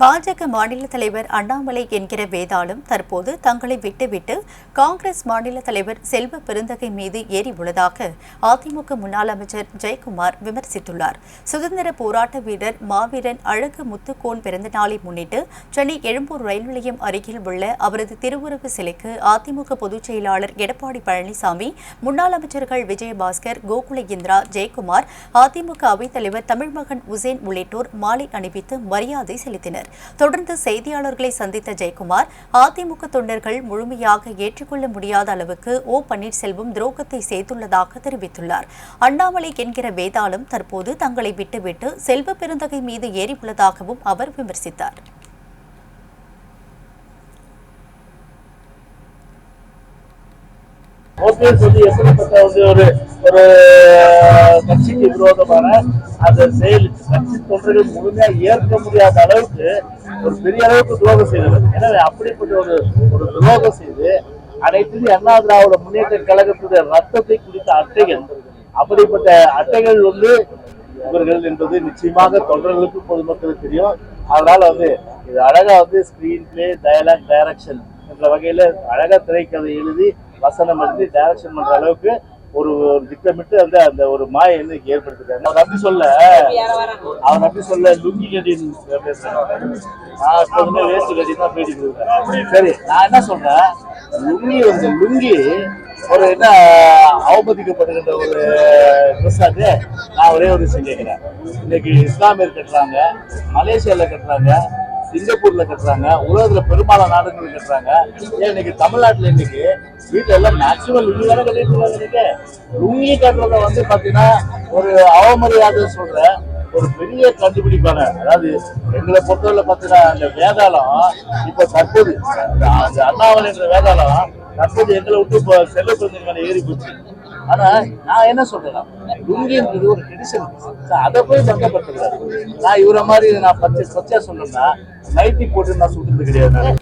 பாஜக மாநில தலைவர் அண்ணாமலை என்கிற வேதாளம் தற்போது தங்களை விட்டுவிட்டு காங்கிரஸ் மாநில தலைவர் செல்வ பெருந்தகை மீது ஏறி உள்ளதாக அதிமுக முன்னாள் அமைச்சர் ஜெயக்குமார் விமர்சித்துள்ளார். சுதந்திர போராட்ட வீரர் மாவீரன் அழகு முத்துக்கோன் பிறந்த நாளை முன்னிட்டு சென்னை எழும்பூர் ரயில் நிலையம் அருகில் உள்ள அவரது திருவுருவ சிலைக்கு அதிமுக பொதுச் செயலாளர் எடப்பாடி பழனிசாமி முன்னாள் அமைச்சர்கள் விஜயபாஸ்கர் கோகுல இந்திரா ஜெயக்குமார் அதிமுக அவைத்தலைவர் தமிழ்மகன் உசேன் உள்ளிட்டோர் மாலை அணிவித்து மரியாதை செலுத்தினர். தொடர்ந்து செய்தியாளர்களை சந்தித்த ஜெயக்குமார் அதிமுக தொண்டர்கள் முழுமையாக ஏற்றுக்கொள்ள முடியாத அளவுக்கு ஓ. பன்னீர்செல்வம் துரோகத்தை செய்துள்ளதாக தெரிவித்துள்ளார். அண்ணாமலை என்கிற வேதாளம் தற்போது தங்களை விட்டுவிட்டு செல்வ பெருந்தகை மீது ஏறியுள்ளதாகவும் அவர் விமர்சித்தார். ஓபிஎஸ் வந்து எப்படிப்பட்ட வந்து ஒரு ஒரு கட்சிக்கு விரோதமான அந்த செயல் கட்சி தொண்டர்கள் முழுமையா ஏற்க முடியாத அளவுக்கு ஒரு பெரிய அளவுக்கு துரோகம் செய்தவர். எனவே அப்படிப்பட்ட ஒரு ஒரு துரோகம் செய்து அனைத்து அண்ணா திராவிட முன்னேற்ற கழகத்துடைய ரத்தத்தை குறித்த அட்டைகள் அப்படிப்பட்ட அட்டைகள் வந்து இவர்கள் என்பது நிச்சயமாக தொண்டர்களுக்கு பொதுமக்களுக்கு தெரியும். அதனால வந்து இது அழகா வந்து ஸ்கிரீன் பிளே டயலாக் டைரக்ஷன் என்ற வகையில அழகா திரைக்கதை எழுதி வசனம் எழுதி டைரக்ஷன் பண்ற அளவுக்கு ஒரு ஒரு திட்டமிட்டு அந்த அந்த ஒரு மாயை இன்னைக்கு ஏற்படுத்திட்டாங்க அவர் அப்படி சொல்ல அவர் அப்படி சொல்ல லுங்கி கட்டின்னு பேசுறாங்க நான் எப்போதுமே வேஸ்ட் கட்டி தான் போயிட்டு சரி நான் என்ன சொல்றேன்? லுங்கி வந்து லுங்கி ஒரு என்ன அவமதிக்கப்படுகின்ற ஒரு ட்ரெஸ் அது? நான் ஒரே ஒரு விஷயம் கேட்கிறேன். இன்னைக்கு இஸ்லாமியர் கட்டுறாங்க மலேசியால கட்டுறாங்க சிங்கப்பூர்ல கட்டுறாங்க உலகத்துல பெரும்பாலான நாடுகள் கட்டுறாங்க. ஏன் இன்னைக்கு தமிழ்நாட்டுல இன்னைக்கு வீட்டுல எல்லாம் மேக்சிமம் லுங்கி தானே கட்டிட்டு இருக்காங்க லுங்கி கட்டுறத வந்து பாத்தீங்கன்னா ஒரு அவமரியாதை சொல்ற ஒரு பெரிய கண்டுபிடிப்பான அதாவது எங்களை பொறுத்தவரை பார்த்தீங்கன்னா அந்த வேதாளம் இப்ப தற்போது அந்த அண்ணாமலை என்ற வேதாளம் தற்போது எங்களை விட்டு இப்போ செல்ல குழந்தைங்க ஏறி போச்சு. ஆனா நான் என்ன சொல்றேன்னா லுங்கின்றது ஒரு ட்ரெடிஷன் அதை போய் பங்கப்படுத்துறாரு நான் இவரை மாதிரி நான் பச்சை சொச்சா சொன்னேன்னா நைட்டி போட்டு நான் சுட்டுறது கிடையாது.